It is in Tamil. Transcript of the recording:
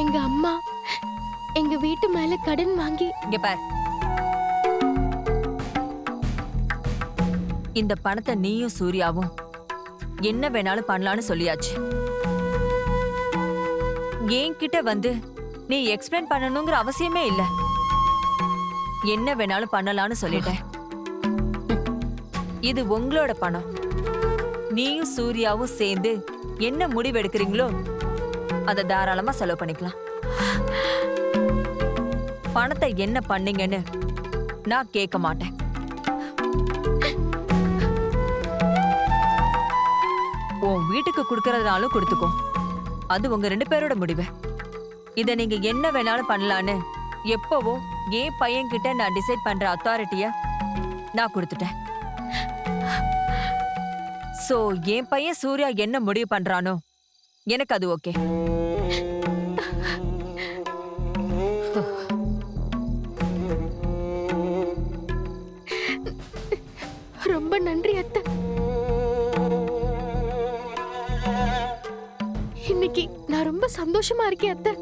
எங்க அம்மா எங்க வீட்டு மேல கடன் வாங்கி இங்க பார். இந்த பணத்தை நீயும் சூர்யாவும் என்ன வேணாலும் பண்ணலாம்னு சொல்லியாச்சு. என்கிட்ட வந்து நீ எக்ஸ்பிளைன் பண்ணணுங்கிற அவசியமே இல்ல. என்ன வேணாலும் பண்ணலாம்னு சொல்லிட்டேன். இது உங்களோட பணம். நீயும் சூர்யாவும் சேர்ந்து என்ன முடிவு எடுக்கிறீங்களோ அதை தாராளமா செலவு பண்ணிக்கலாம். பணத்தை என்ன பண்ணீங்கன்னு நான் கேட்க மாட்டேன். உன் வீட்டுக்கு கொடுக்கறதுனாலும் கொடுத்துக்கோ. அது உங்க ரெண்டு பேரோட முடிவு. இதை நீங்க என்ன வேணாலும் பண்ணலான்னு எப்பவோ என் பையன்கிட்ட நான் டிசைட் பண்ற அத்தாரிட்டிய நான் கொடுத்துட்டேன். சோ என் பையன் சூர்யா என்ன முடிவு பண்றானோ எனக்கு அது ஓகே. ரொம்ப நன்றி அத்தை. இன்னைக்கு நான் ரொம்ப சந்தோஷமா இருக்கேன் அத்தை.